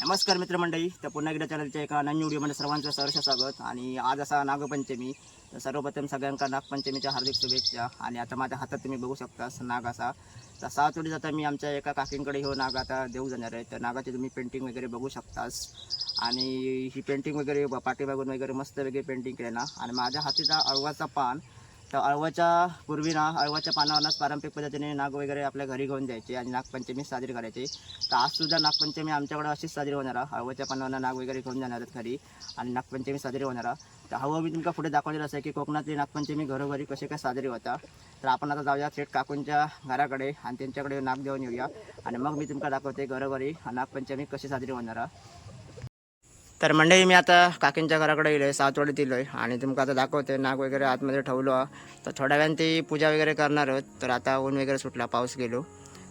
नमस्कार मित्रमंडळी तर पुन्हा एकदा चॅनलच्या एका नवीन व्हिडिओमध्ये सर्वांचं सहर्ष स्वागत. आणि आज असा नागपंचमी तर सर्वप्रथम सगळ्यांका नागपंचमीच्या हार्दिक शुभेच्छा. आणि आता माझ्या हातात तुम्ही बघू शकता नाग असा. तर सात वेळी जाता मी आमच्या एका काकींकडे हो नाग आता देऊ जाणार आहे. तर नागाची तुम्ही पेंटिंग वगैरे बघू शकतास. आणि ही पेंटिंग वगैरे पाठीमागून वगैरे मस्त वगैरे पेंटिंग केलं ना. आणि माझ्या हातीचा अळवाचा पान तर अळवाच्या पूर्वी ना अळवाच्या पानावरच पारंपरिक पद्धतीने नाग वगैरे आपल्या घरी घेऊन जायचे आणि नागपंचमी साजरी करायची. तर आज सुद्धा नागपंचमी आमच्याकडे अशीच साजरी होणार अळवाच्या हळवाच्या पानावर नाग वगैरे घेऊन जाणार आहेत घरी आणि नागपंचमी साजरी होणार तर हवं मी तुमका पुढे दाखवलेलं असं की कोकणातली नागपंचमी घरोघरी कसे काय साजरी होता. तर आपण आता जाऊया थेट काकूंच्या घराकडे आणि त्यांच्याकडे नाग देऊन येऊया. आणि मग मी तुमका दाखवते घरोघरी नागपंचमी कशी साजरी होणार तर मंडळी मी आता काकींच्या घराकडे येलोय येलो आहे आणि तुमका आता दाखवते नाग वगैरे आतमध्ये ठेवलो. तर थोड्या वेळान ती पूजा वगैरे करणार आहोत. तर आता ऊन वगैरे सुटला पाऊस गेलो.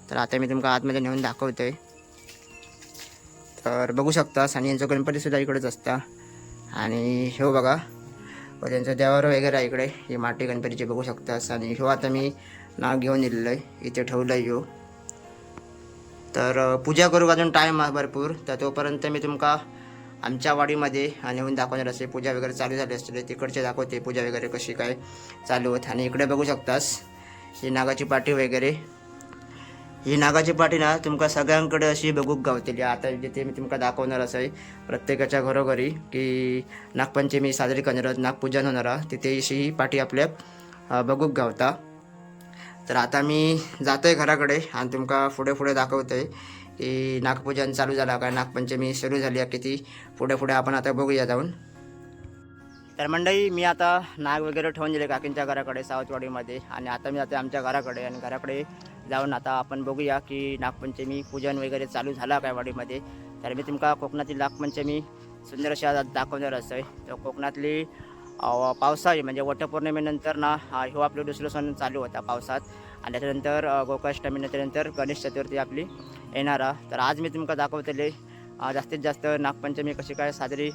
तर आता मी तुमका आतमध्ये नेऊन दाखवते. तर बघू शकतास आणि यांचं गणपतीसुद्धा इकडेच असता. आणि हो बघा व त्यांचं देवावर वगैरे आहे इकडे. ही माटी गणपतीची बघू शकतास आणि ह्यो आता मी नाग घेऊन येलेलो आहे इथे ठेवलं आहे ह्यो तर पूजा करू अजून? टाईम आहे भरपूर. तर तोपर्यंत मी तुमका आमच्या वाडीमध्ये नेऊन दाखवणार असते पूजा वगैरे चालू झाली असते तिकडचे दाखवते पूजा वगैरे कशी काय चालू होत. आणि इकडे बघू शकतास ही नागाची पाठी वगैरे. ही नागाची पाठी ना तुमका सगळ्यांकडे अशी बघूक गावतली. आता जिथे मी तुमका दाखवणार असं आहे प्रत्येकाच्या घरोघरी की नागपंचमी साजरी करणार नागपूजन होणार आहे, तिथे अशी ही पाठी आपल्या बघूक गावता. तर आता मी जातोय घराकडे आणि तुमका पुढे पुढे दाखवतोय. की नागपूजन चालू झाला काय नागपंचमी सुरू झाली आहे किती पुढे पुढे आपण आता बघूया जाऊन. तर मंडळी मी आता नाग वगैरे ठेवून दिले काकींच्या घराकडे सावतवाडीमध्ये. आणि आता मी जाते आमच्या घराकडे आणि घराकडे जाऊन आता आपण बघूया की नागपंचमी पूजन वगैरे चालू झाला काय वाडीमध्ये. तर मी तुमका कोकणातील नागपंचमी सुंदर अशा दाखवणार असं तर कोकणातली पावसाळी म्हणजे वटपौर्णिमेनंतर ना हा ह्यो आपलं दुसरं सण चालू होता पावसात आणि त्याच्यानंतर अ, गोकुळाष्टमी त्याच्यानंतर गणेश चतुर्थी आपली येणार आहे. तर आज मी तुमका दाखवतले जास्तीत जास्त नागपंचमी कशी काय साजरी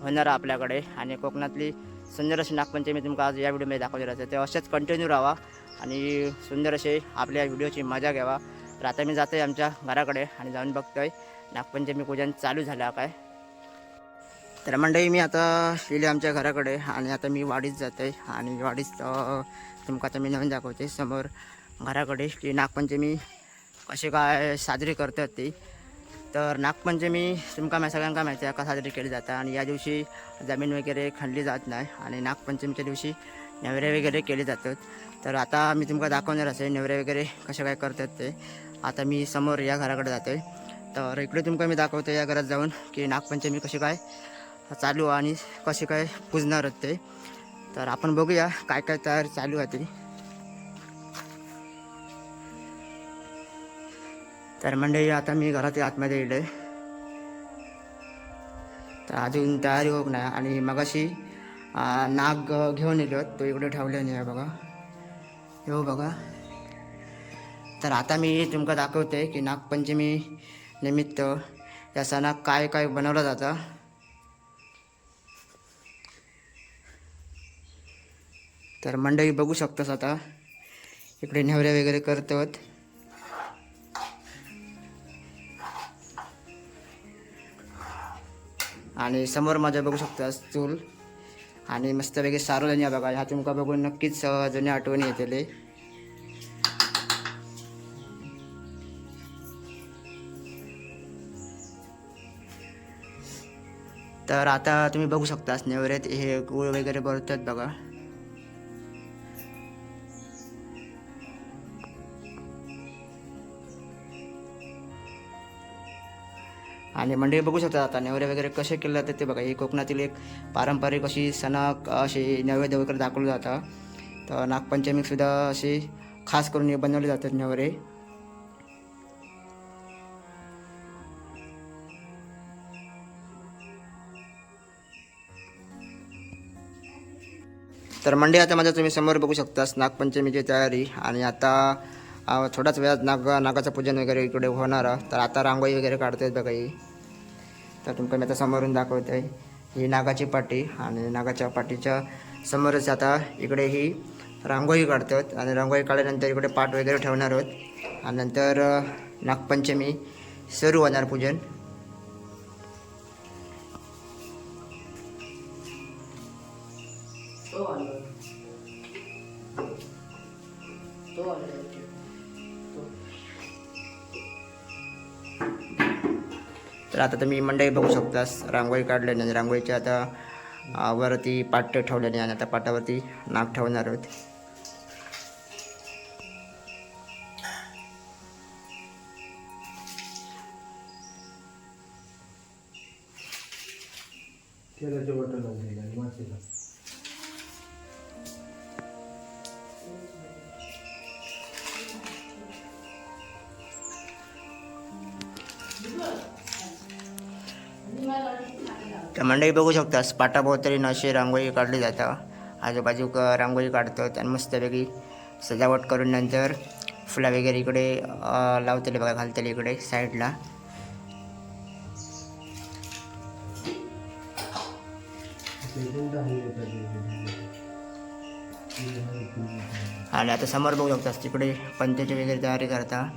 होणार आहे आपल्याकडे आणि कोकणातली सुंदर अशी नागपंचमी तुमका आज या व्हिडिओमध्ये दाखवली राहते ते असेच कंटिन्यू राहा आणि सुंदर असे आपल्या व्हिडिओची मजा घ्यावा. तर आता मी जातोय आमच्या घराकडे आणि जाऊन बघतोय नागपंचमी पूजन चालू झालं काय. तर मंडळी मी आता गेले आमच्या घराकडे आणि आता मी वाडीत जात आहे आणि वाडीत तुमका आता मी नवीन दाखवते समोर घराकडे की नागपंचमी कसे काय साजरी करतात ती. तर नागपंचमी तुमका मा सगळ्यांका माहिती आहे का साजरी केली जाते आणि या दिवशी जमीन वगैरे खणली जात नाही आणि नागपंचमीच्या दिवशी नेवरे वगैरे केले जातात. तर आता मी तुमका दाखवणार असेल नेवरे वगैरे कसे काय करतात ते. आता मी समोर या घराकडे जाते. तर इकडे तुमका मी दाखवतो या घरात जाऊन की नागपंचमी कशी काय चालू आणि कसे काय पुजणार आहेत ते. तर आपण बघूया काय काय तयार चालू आहे ते. तर मंडळी आता मी घरात आतमध्ये येईल तर अजून तयारी होत नाही आणि मगाशी अं, नाग घेऊन येलो तो इकडे ठेवले नाही बघा. हो बघा. तर आता मी तुमका दाखवते की नागपंचमी निमित्त या सणात काय काय बनवलं जातं. तर मंडळी बघू शकतोस आता. इकडे नेवऱ्या वगैरे करतात. आणि समोर माझ्या बघू शकतास चूल. आणि मस्तपैकी सार्वजनिक बघा ह्या तुमका बघून नक्कीच जुन्या आठवणी येतले. तर आता तुम्ही बघू शकतास नेवऱ्यात हे गुळ वगैरे भरतात बघा. आणि मंडळी बघू शकता आता नेवरे वगैरे कसे केले जातात ते बघा. ही कोकणातील एक पारंपरिक अशी सणा अशी नैवेद्य वगैरे दाखवलं जातं. तर नागपंचमीसुद्धा असे अशी खास करून हे बनवले जातात नेवरे तर मंडळी आता माझ्या तुम्ही समोर बघू शकतास नागपंचमीची तयारी. आणि आता थोड्याच वेळात नाग नागाचं पूजन वगैरे इकडे होणार. आहे. तर आता रांगोळी वगैरे काढतायत बघा ही. तर तुमका मी आता समोरून दाखवत आहे ही नागाची पाटी आणि नागाच्या पाटीच्या समोरच आता इकडे ही रांगोळी काढतात आणि रांगोळी काढल्यानंतर इकडे पाट वगैरे ठेवणार आहोत. आणि नंतर नागपंचमी सुरू होणार पूजन. तर आता तुम्ही मंडई बघू शकतास. रांगोळी काढल्याने आणि रांगोळीच्या आता वरती पाट ठेवल्याने आणि आता पाटावरती नाग ठेवणार आहोत. तर मंडई बघू शकतास पाटाभोवतरी अशी रांगोळी काढली जातं. आजूबाजू रांगोळी काढतात आणि मस्तपैकी सजावट करून नंतर फुलं वगैरे इकडे अ, लावतेले बघा घालतेले इकडे साईडला. आणि आता समोर बघू शकतास तिकडे पंत्याची वगैरे तयारी करता.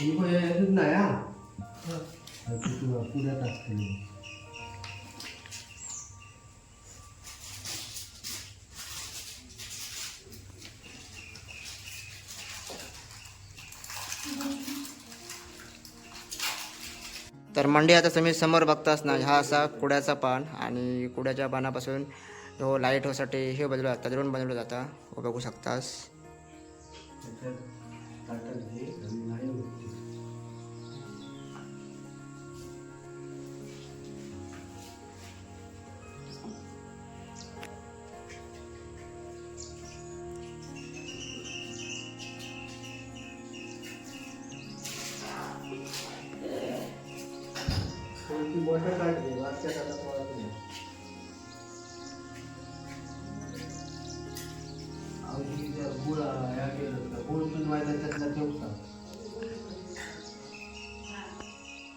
ही याच्यातच नाही हा तर मंडी आता तुम्ही समोर बघतास ना हा असा कुड्याचा पान आणि कुड्याच्या पानापासून जो लाइट होसाठी हे बनवलं जातं द्रोण बनवलं जातं हो बघू शकतास. ती मोठं ताट घे वरच्या ताटात वाढत नाही आवडीच्या गुळ ह्या केलं तर गुळ शिजवायला त्यातला ठेवता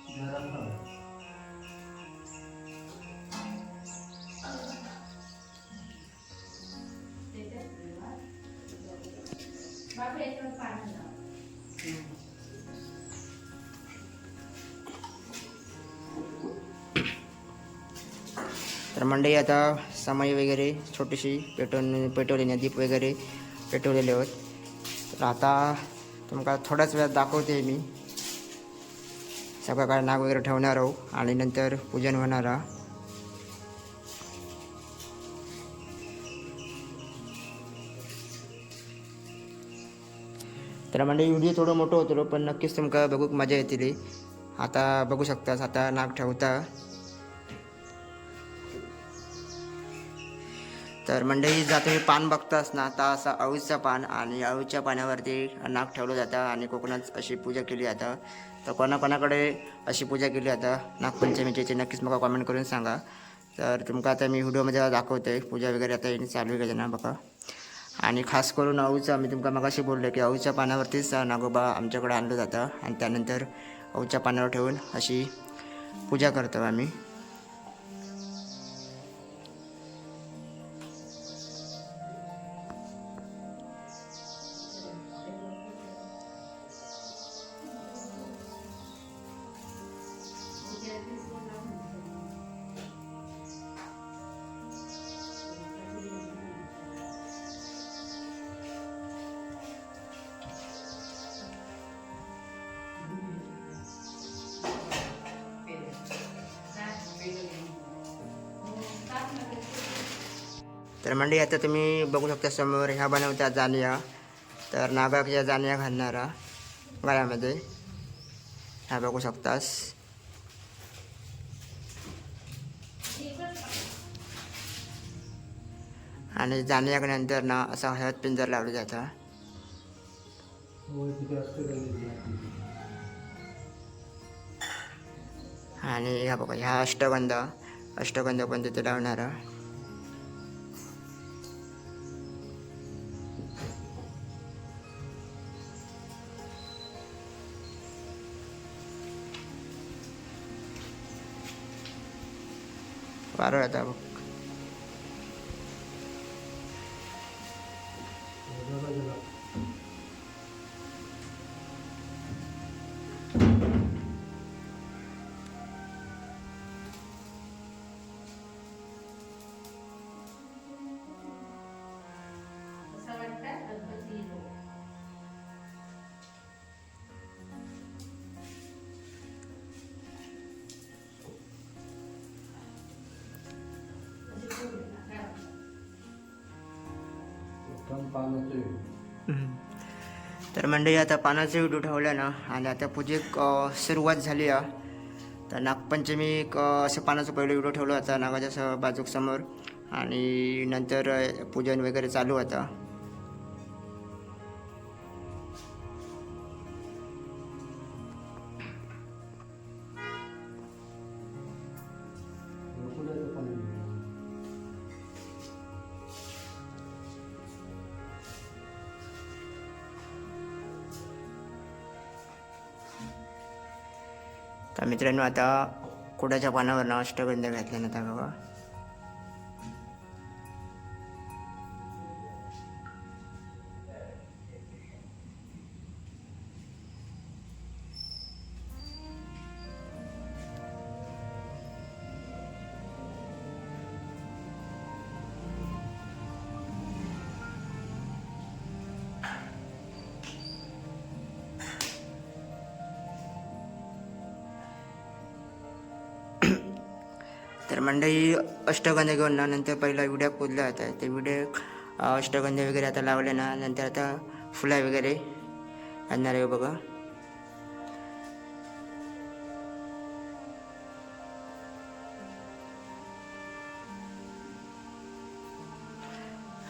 जरा खा. तर मंडई आता समय वगैरे छोटीशी पेटवून पेटवलेली दीप वगैरे पेटवलेले आहोत. तर आता तुमका थोड्याच वेळात दाखवते मी. सगळं काय नाग वगैरे ठेवणार आहो आणि नंतर पूजन होणार आहे. तर म्हणजे व्हिडिओ थोडं मोठं होतो पण नक्कीच तुमका बघूक मजा येतील. आता बघू शकतास आता नाग ठेवता. तर मंडळी जातो तुम्ही पान बघतास ना तर असं अळूचं पान आणि अळूच्या पाण्यावरती नाक ठेवलं जातं आणि कोकणात अशी पूजा केली जातं. तर कोणाकोणाकडे अशी पूजा केली जातं नागपंचमीची नक्कीच मला कॉमेंट करून सांगा. तर तुमका आता मी व्हिडिओमध्ये दाखवतोय पूजा वगैरे आता येणे चालू वगैरे ना बघा. आणि खास करून अळूचं मी तुमका मगाशी बोललो की अळूच्या पानावरतीच नागोबा आमच्याकडे आणलं जातं आणि त्यानंतर अळूच्या पानावर ठेवून अशी पूजा करतो आम्ही. तर मंडळी आता तुम्ही बघू शकता समोर ह्या बनवत्या जानिया तर नागाच्या जानिया घालणारा गळ्यामध्ये. ह्या बघू शकतास. आणि जाण्यानंतर ना असा हळद पिंजर लावलं जातं. आणि ह्या बघा ह्या अष्टगंध अष्टगंध पण तिथे लावणारा. वारं आता तर मंडळी आता पानाचे व्हिडिओ ठेवला ना आणि आता पूजेक सुरुवात झाली आहे तर नागपंचमी असं पानाचं पहिलं व्हिडिओ ठेवला होता नागाच्या बाजूकसमोर बाजूक समोर. आणि नंतर पूजन वगैरे चालू होता. मित्रांनो आता कुडाच्या पानावर अष्टगंध घातल्यानंतर बघा. मंडळी अष्टगंध घेऊन ना नंतर पहिला विड्या पुजल्या होत्या ते विड्या अष्टगंध वगैरे आता लावले ना नंतर आता फुला वगैरे आणणार आहे बघा.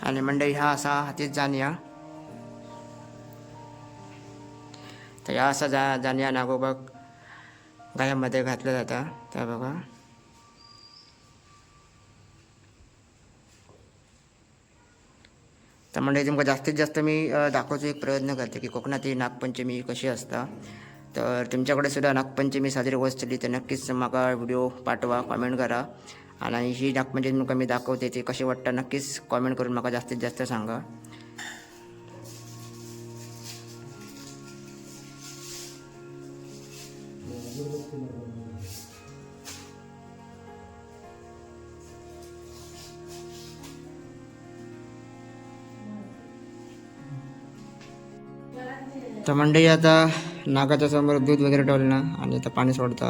आणि मंडळी हा असा हातीच जाणया तर या असा जा जाणया नागोबा गायामध्ये घातलं जातं. त्या बघा. तर म्हणजे तुमकां जास्तीत जास्त मी दाखोवचो एक प्रयत्न करते की कोकणात ही नागपंचमी कशी असता. तर तुमच्याकडे सुद्धा नागपंचमी साजरी होत तर नक्कीच म्हाका व्हिडिओ पाठवा कॉमेंट करा. आणि ही नागपंचमी तुमकां मी दाखवते ती कशी वाटतं नक्कीच कॉमेंट करून म्हाका जास्तीत जास्त सांगा. मंडई आता नागाच्या समोर दूध वगैरे ठेवलं ना आणि आता पाणी सोडता.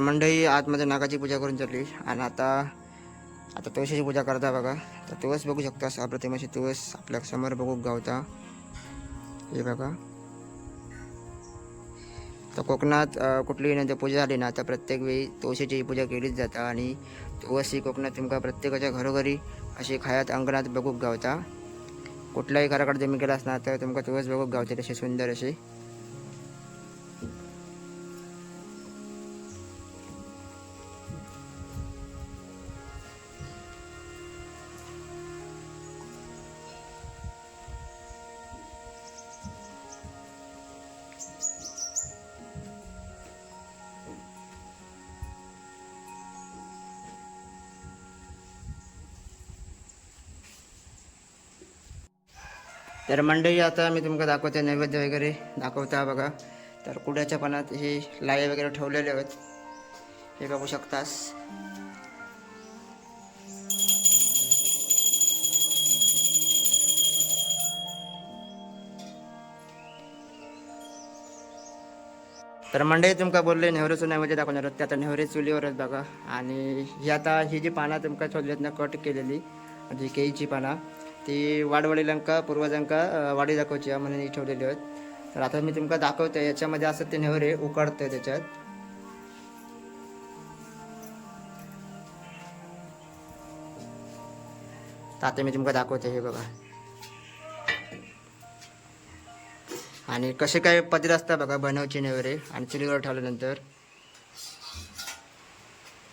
तर मंडळी आतमध्ये नागाची पूजा करून चालली. आणि आता आता तुळशीची पूजा करता बघा. तर तुळस बघू शकता अप्रतिम तुळस आपल्यासमोर बघू गावता. हे बघा. तर कोकणात कुठली कुठलीही नंतर पूजा झाली ना तर प्रत्येक वेळी तुळशीची पूजा केलीच जाता. आणि तुळस ही कोकणात तुमका प्रत्येकाच्या घरोघरी अशी खायात अंगणात बघूक गावता. कुठल्याही घराकडे जमीन गेलास ना तर तुमका तुळस बघूक गावते तशी सुंदर अशी. तर मंडळी आता मी तुमका दाखवते नैवेद्य वगैरे. दाखवता बघा. तर कुड्याच्या पानात हे लाये वगैरे ठेवलेले आहेत. हे बघू शकतास. तर मंडळी तुमका बोलले नेहरुचं नैवेद्य दाखवणार ते आता नेहरे चुलीवरच बघा. आणि ही आता ही जी पानं तुमका आहेत ना कट केलेली म्हणजे केळीची पानं ती वाडवडिलांका पूर्वजांका वाडी दाखवची म्हणून ठेवलेली आहेत. तर आता मी तुमका दाखवते याच्यामध्ये असं ते नेवरे उकाडते त्याच्यात. आता मी तुमका दाखवते हे बघा. आणि कसे काय पद्धत असतात बघा बनवचे नेवरे आणि चुलीवर ठेवल्यानंतर.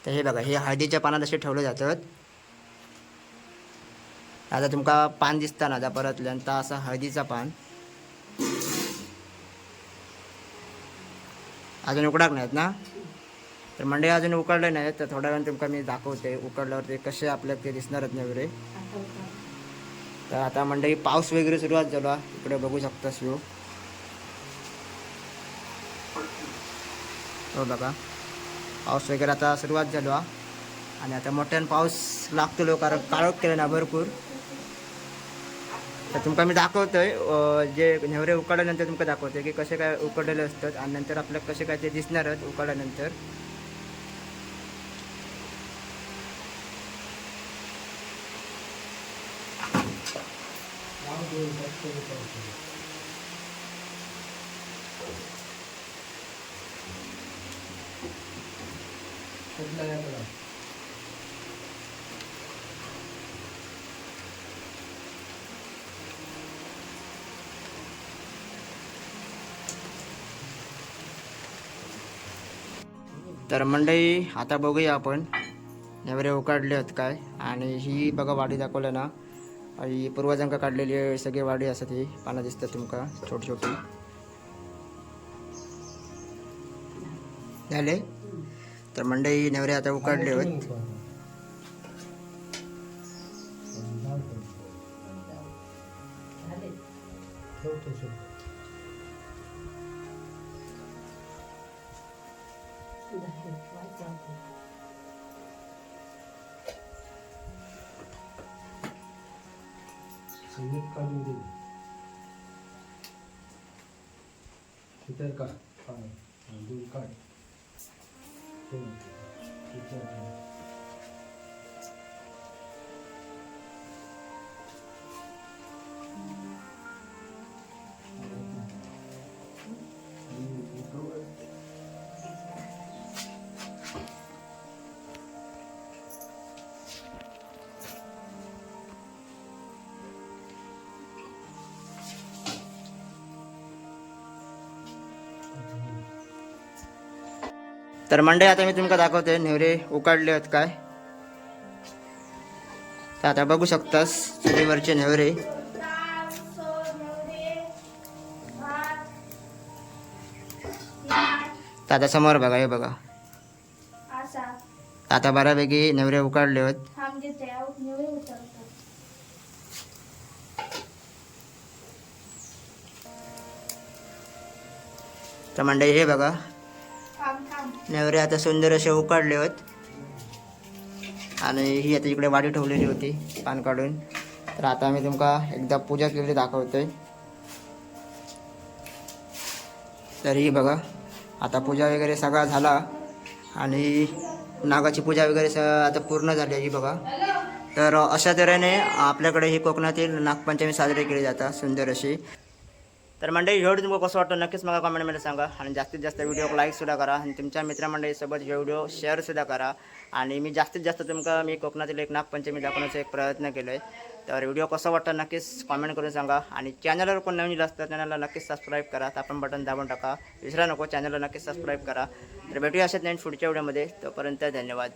तर हे बघा हे हळदीच्या पानात असे ठेवले जातात. आता तुमका पान दिसता ना परतल्यान तर असा हळदीचा पान. अजून उकडाक नाहीत ना? तर मंडळी अजून उकडले नाहीत तर थोड्या वेळाने तुमका मी दाखवते उकडल्यावर ते कसे आपल्याला ते दिसणारच नाही वगैरे तर आता मंडळी पाऊस वगैरे सुरुवात झाला इकडे बघू शकता शिव. हो बघा पाऊस वगैरे आता सुरुवात झालो. आणि आता मोठ्यानं पाऊस लागतो कारण काळोख केलं ना भरपूर. तर तुमका मी दाखवतोय आहे जे नेवरे उकडल्यानंतर तुमका दाखवतोय की कसे काय उकडलेले असतात आणि नंतर आपल्याला कसे काय ते दिसणारच उकडल्यानंतर. कुठला तर मंडई आता बघूया आपण. नवरे उकाडले आहेत काय? आणि ही बघा वाडी दाखवलं ना. ही पूर्वजांका काढलेली सगळी वाडी असतात ही पानं दिसतात तुमका छोटी छोटी. झाले? तर मंडई नवरे आता उकाडले आहेत Thank you. संगीत काढून दे दूध काढ. तर मंडळी आता मी तुमका दाखवते नेवरे उकाडले आहेत काय? तर आता बघू शकतास चुलीवरचे नेवरे. तर आता समोर बघा हे बघा. आता बऱ्यापैकी नेवरे उकाडले आहेत. तर मंडळी हे बघा. नवरे आता सुंदर असे उकाडले आहेत आणि ही आता इकडे वाडी ठेवलेली होती पान काढून. तर आता मी तुमका एकदा पूजा केलेली दाखवतोय. तर ही बघा आता पूजा वगैरे सगळा झाला. आणि नागाची पूजा वगैरे स आता पूर्ण झाली आहे ही बघा. तर अशा तऱ्हेने आपल्याकडे ही कोकणातील नागपंचमी साजरी केली जातात सुंदर अशी तर मंडळी व्हिडिओ तुम्हाला कसं वाटतं नक्कीच मला कमेंटमध्ये सांगा. आणि जास्तीत जास्त व्हिडिओ लाईकसुद्धा करा. आणि तुमच्या मित्रमंडळीसोबत हे व्हिडिओ शेअरसुद्धा करा. आणि मी जास्तीत जास्त तुमका मी कोकणातील एक नागपंचमी दाखवण्याचा एक प्रयत्न केलो आहे तर व्हिडिओ कसा वाटतं नक्कीच कमेंट करून सांगा. आणि चॅनलवर कोण नवीन असतं चॅनलला नक्कीच सबस्क्राईब करा. तर आपण बटन दाबून टाका. विसरा नको चॅनलला नक्कीच सबस्क्राईब करा. तर भेटूया अशाच नवीन पुढच्या व्हिडिओमध्ये तोपर्यंत धन्यवाद.